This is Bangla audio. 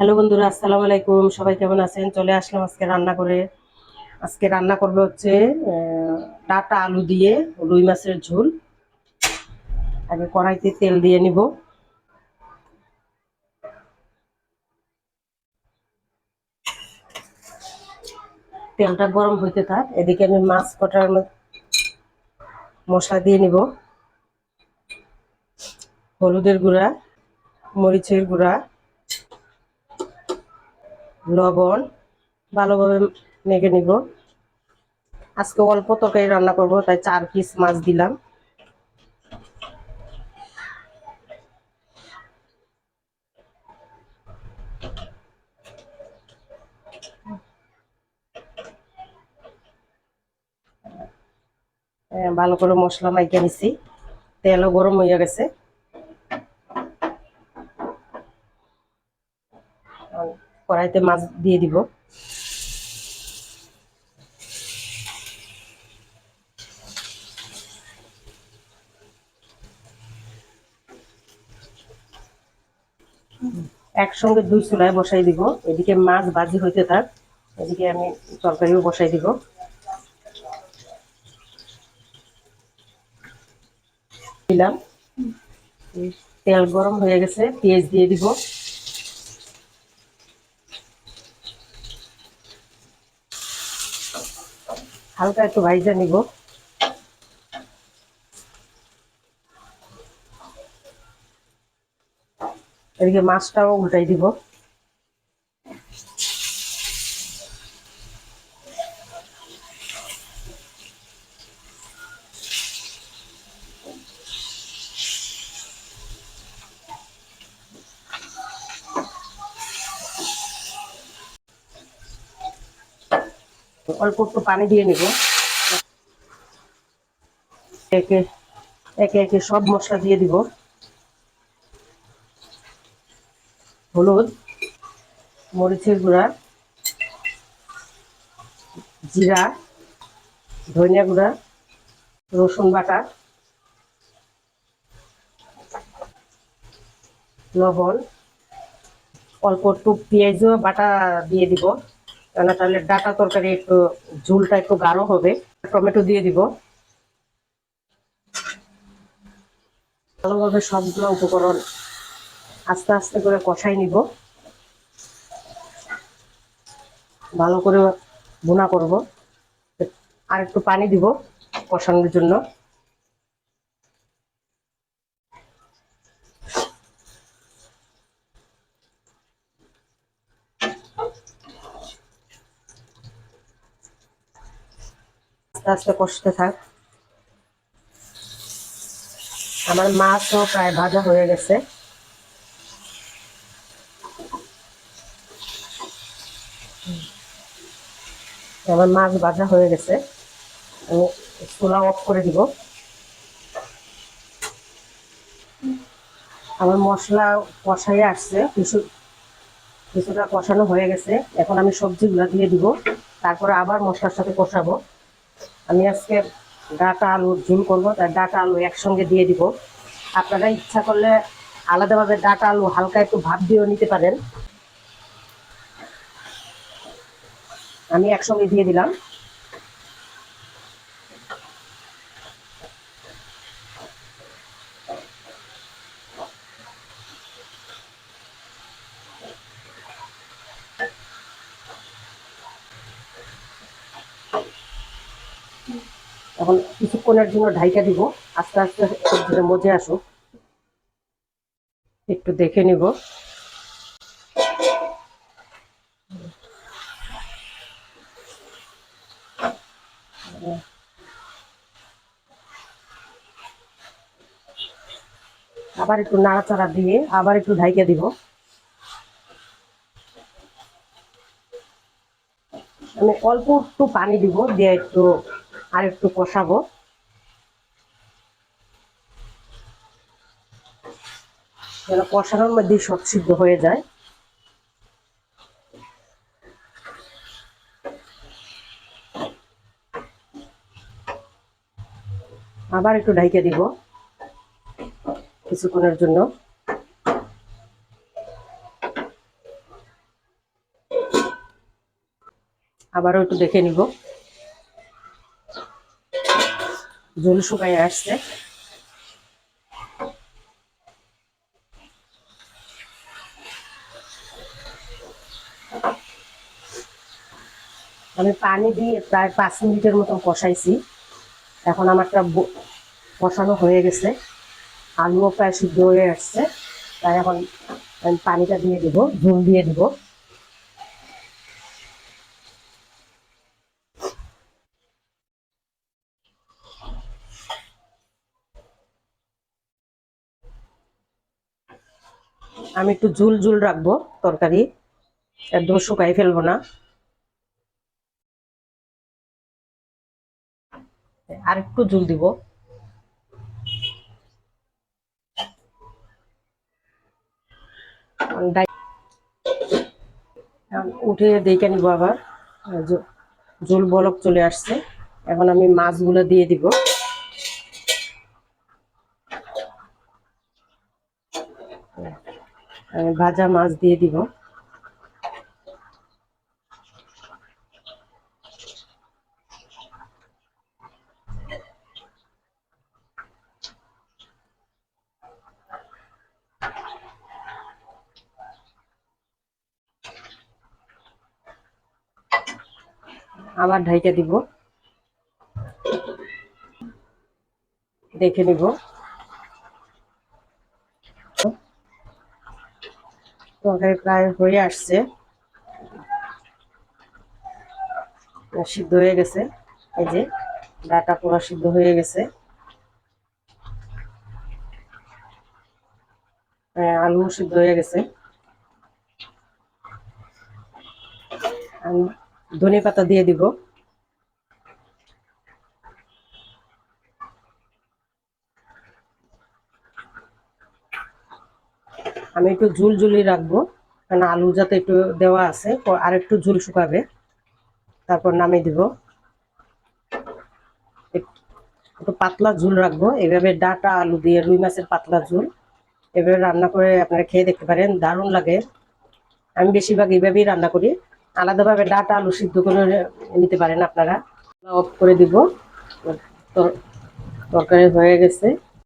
হ্যালো বন্ধুরা, আসসালামু আলাইকুম। সবাই কেমন আছেন? চলে আসলাম আজকে রান্না করে। আজকে রান্না করবে হচ্ছে ডাটা আলু দিয়ে রুই মাছের ঝোল। আগে কড়াইতে তেল দিয়ে নিব। তেলটা গরম হইতে থাক, এদিকে আমি মাছ কটার মশলা দিয়ে নিব। হলুদের গুঁড়া, মরিচের গুঁড়া লবণ ভালোভাবে মেখে নিব। আজকে অল্প তরকারি রান্না করব তাই চার পিস মাছ দিলাম। হ্যাঁ, ভালো করে মশলা মাইকে নিছি। তেলও গরম হয়ে গেছে আর কড়াইতে মাছ দিয়ে দিব। একসঙ্গে দুই চুলায় বসাই দিব। এদিকে মাছ ভাজি হইতে থাক, এদিকে আমি তরকারিও বসাই দিব। দিলাম। তেল গরম হয়ে গেছে, পেঁয়াজ দিয়ে দিব। হালকা একটু ভাইজা নিব। এদিকে মাছটাও উল্টাই দিব। অল্প একটু পানি দিয়ে নিব। একে একে একে সব মশলা দিয়ে দিব। হলুদ, মরিচের গুঁড়া, জিরা, ধনিয়া গুঁড়া, রসুন বাটা, লবণ, অল্প একটু পেঁয়াজও বাটা দিয়ে দিব। কেন তাহলে ডাটা তরকারি একটু ঝুলটা একটু গাঢ় হবে। টমেটো দিয়ে দিব। ভালোভাবে সবগুলো উপকরণ আস্তে আস্তে করে কষাই নিব। ভালো করে ভুনা করব। আর একটু পানি দিব কষানোর জন্য। আস্তে আস্তে কষতে থাক। আমার মাছও প্রায় ভাজা হয়ে গেছে। আমার মাছ ভাজা হয়ে গেছে। আমি চুলা অফ করে দিব। আমার মশলা কষাই আসছে। কিছু, কিছুটা কষানো হয়ে গেছে। এখন আমি সবজিগুলো দিয়ে দিব। তারপরে আবার মশলার সাথে কষাবো। আমি আজকে ডাটা আলুর ঝুল করব, তাই ডাটা আলু একসঙ্গে দিয়ে দিব। আপনারা ইচ্ছা করলে আলাদাভাবে ডাটা আলু হালকা একটু ভাব দিয়েও নিতে পারেন। আমি একসঙ্গে দিয়ে দিলাম। এখন কিছুক্ষণের জন্য ঢাইকা দিব। আস্তে আস্তে সবজিটা মজে আসুক। একটু দেখে নিব। আবার একটু নাড়াচাড়া দিয়ে আবার একটু ঢাইকা দিব। আমি অল্প একটু পানি দিব, দিয়ে একটু আর একটু কষাবো। যেন কষানোর মধ্যে সব সিদ্ধ হয়ে যায়। আবার একটু ঢাইকে দিব কিছুক্ষণের জন্য। আবারও একটু দেখে নিব। জল শুকাই আসছে। আমি পানি দিয়ে প্রায় পাঁচ মিনিটের মতো কষাইছি। এখন আমারটা কষানো হয়ে গেছে। আলুও প্রায় সিদ্ধ হয়ে আসছে। তাই এখন পানিটা দিয়ে দেবো, ঝোল দিয়ে দিব। আমি একটু ঝুল ঝুল রাখব তরকারি। একদম শুকাই ফেলব না। আর একটু ঝুল দিব। উঠে দেখে নিব আবার। ঝোল বলক চলে আসছে। এখন আমি মাছগুলো দিয়ে দিব আমি ভাজা মাছ দিয়ে দিব। আবার ঢাইকা দিব। দেখে নিব। তরকারি প্রায় হয়ে আসছে। সিদ্ধ হয়ে গেছে। এই যে ডাটা পুরো সিদ্ধ হয়ে গেছে। হ্যাঁ, আলু সিদ্ধ হয়ে গেছে। ধনে পাতা দিয়ে দিব। আমি একটু ঝুল ঝুলি রাখব, কারণ আলু যাতে একটু দেওয়া আছে আর একটু ঝুল শুকাবে। তারপর নামিয়ে দিব। একটু পাতলা ঝুল রাখব। এভাবে ডাটা আলু দিয়ে, রুই মাছের পাতলা ঝুল, এভাবে রান্না করে আপনারা খেয়ে দেখতে পারেন, দারুণ লাগে। আমি বেশিরভাগ এইভাবেই রান্না করি। আলাদাভাবে ডাটা আলু সিদ্ধ করে নিতে পারেন আপনারা। অফ করে দিব। তর- তরকারি হয়ে গেছে।